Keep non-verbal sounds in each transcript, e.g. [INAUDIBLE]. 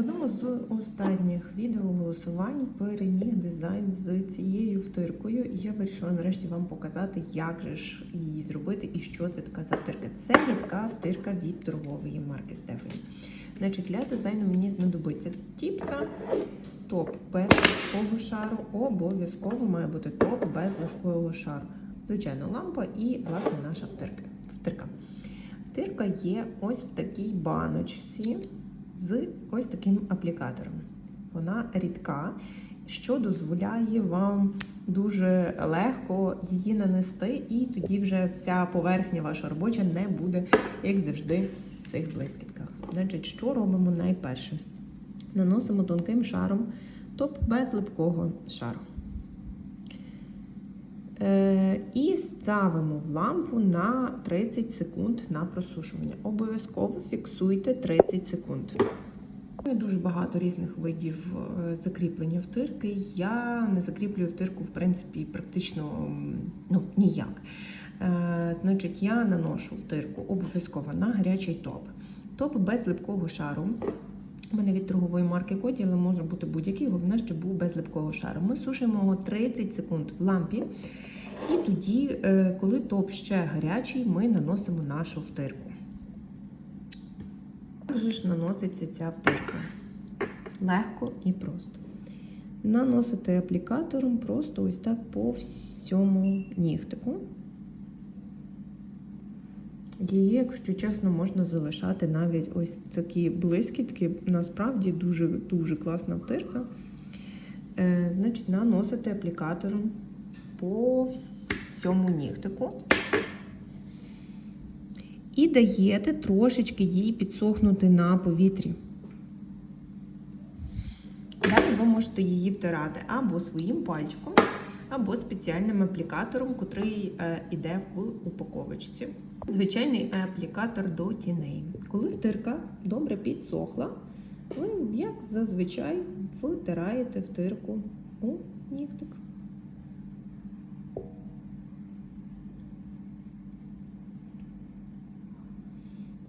одному з останніх відеоголосувань переміг дизайн з цією втиркою, і я вирішила нарешті вам показати, як же ж її зробити і що це така за втирка. Це рідка втирка від торгової марки Стефані. Значить, для дизайну мені знадобиться тіпса, топ без легкого шару, обов'язково має бути топ без легкого шару. Звичайно, лампа і, власне, наша втирка. Втирка є ось в такій баночці з ось таким аплікатором. Вона рідка, що дозволяє вам дуже легко її нанести, і тоді вже вся поверхня ваша робоча не буде, як завжди, в цих блискітках. Значить, що робимо найперше? Наносимо тонким шаром, топ без липкого шару. Е, І ставимо в лампу на 30 секунд на просушування. Обов'язково фіксуйте 30 секунд. Дуже багато різних видів е, закріплення втирки. Я не закріплюю втирку, в принципі, практично ну, ніяк. Е, Значить, я наношу втирку обов'язково на гарячий топ. Топ без липкого шару. У мене від торгової марки Коді, але може бути будь-який, головне, щоб був без липкого шару. Ми сушимо його 30 секунд в лампі. І тоді, е, коли топ ще гарячий, ми наносимо нашу втирку. Як же ж наноситься ця втирка? Легко і просто. Наносите аплікатором просто ось так по всьому нігтику. Її, якщо чесно, можна залишати навіть ось такі блискітки. Насправді дуже дуже класна втирка. Е, значить, наносите аплікатором по всьому нігтику. І даєте трошечки їй підсохнути на повітрі. Далі ви можете її втирати або своїм пальчиком, або спеціальним аплікатором, який йде в упаковочці. Звичайний аплікатор до тіней. Коли втирка добре підсохла, ви, як зазвичай, втираєте втирку у нігтик.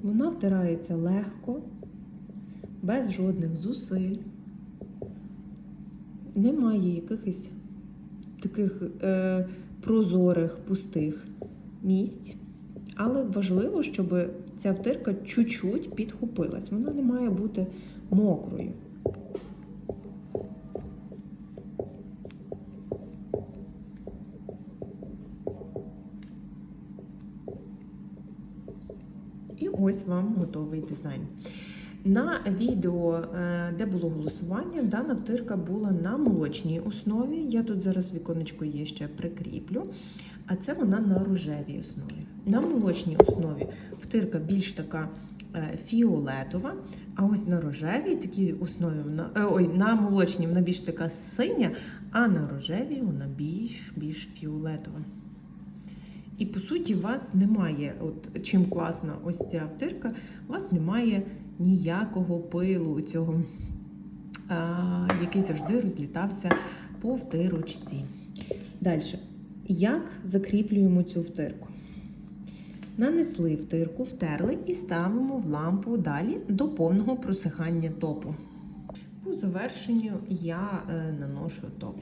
Вона втирається легко, без жодних зусиль. Немає якихось таких е, прозорих, пустих місць. Але важливо, щоб ця втирка чуть-чуть підхопилась. Вона не має бути мокрою. І ось вам готовий дизайн. На відео, е, де було голосування, дана втирка була на молочній основі. Я тут зараз віконечко є ще прикріплю. А це вона на рожевій основі. На молочній основі втирка більш така е, фіолетова, а ось на рожевій такій основі вона е, ой, на молочній вона більш така синя, а на рожевій вона більш більш фіолетова. І по суті, у вас немає, от чим класна ось ця втирка, у вас немає ніякого пилу цього, який завжди розлітався по втирочці. Далі, як закріплюємо цю втирку? Нанесли втирку, втерли і ставимо в лампу далі до повного просихання топу. По завершенню я е, наношу топ.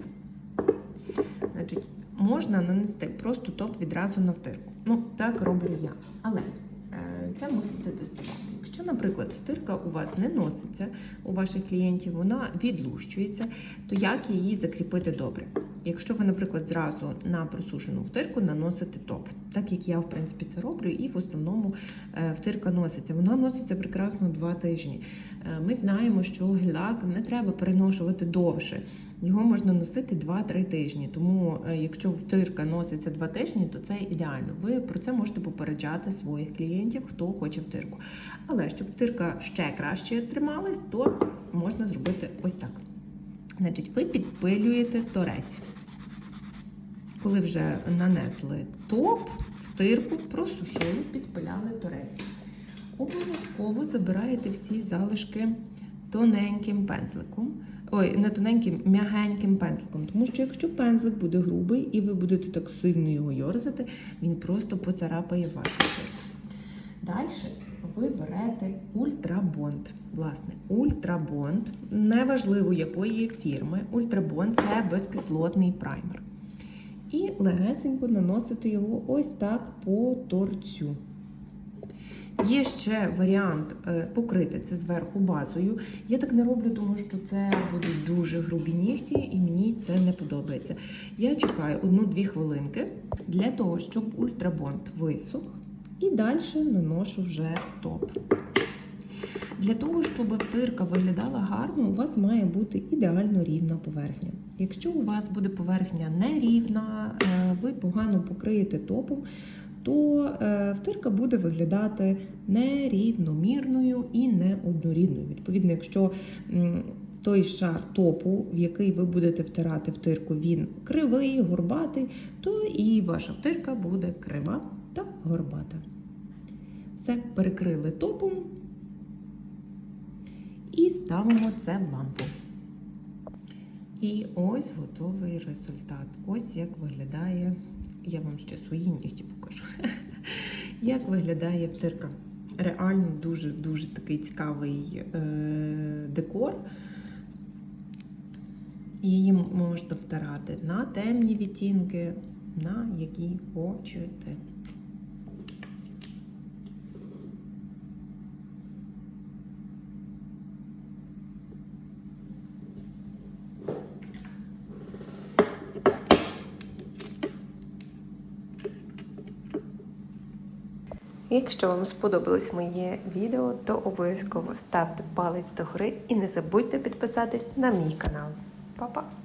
Значить, можна нанести просто топ відразу на втирку. Ну, так роблю я. Але е, це мусите тестувати. Якщо, наприклад, втирка у вас не носиться у ваших клієнтів, вона відлущується, то як її закріпити добре? Якщо ви, наприклад, зразу на просушену втирку наносите топ, так як я в принципі це роблю, і в основному е, втирка носиться. Вона носиться прекрасно два тижні. Е, Ми знаємо, що гель-лак не треба переношувати довше. Його можна носити 2-3 тижні. Тому, е, якщо втирка носиться 2 тижні, то це ідеально. Ви про це можете попереджати своїх клієнтів, хто хоче втирку. Але щоб втирка ще краще трималась, то можна зробити ось так. Значить, ви підпилюєте торець. Коли вже нанесли топ, втирку, просушили, підпиляли торець. Обов'язково забираєте всі залишки тоненьким пензликом. Ой, не тоненьким, м'ягеньким пензликом. Тому що якщо пензлик буде грубий і ви будете так сильно його йорзати, він просто поцарапає вашу втирку. Далі ви берете ультрабонд. Власне, ультрабонд, неважливо якої фірми, ультрабонд це безкислотний праймер. І легесенько наносите його ось так по торцю. Є ще варіант е, покрити це зверху базою. Я так не роблю, тому що це будуть дуже грубі нігті, і мені це не подобається. Я чекаю одну-дві хвилинки для того, щоб ультрабонд висох, і далі наношу вже топ. Для того, щоб втирка виглядала гарно, у вас має бути ідеально рівна поверхня. Якщо у вас буде поверхня нерівна, е, ви погано покриєте топом, то е, втирка буде виглядати нерівномірною і неоднорідною. Відповідно, якщо той шар топу, в який ви будете втирати втирку, він кривий, горбатий, то і ваша втирка буде крива та горбата. Все, перекрили топом і ставимо це в лампу. І ось готовий результат. Ось як виглядає. Я вам ще свої нігті покажу. [LAUGHS] Як виглядає втирка. Реально дуже-дуже такий цікавий е, декор. Її можна втирати на темні відтінки, на які хочете. Якщо вам сподобалось моє відео, то обов'язково ставте палець догори і не забудьте підписатись на мій канал. Па-па!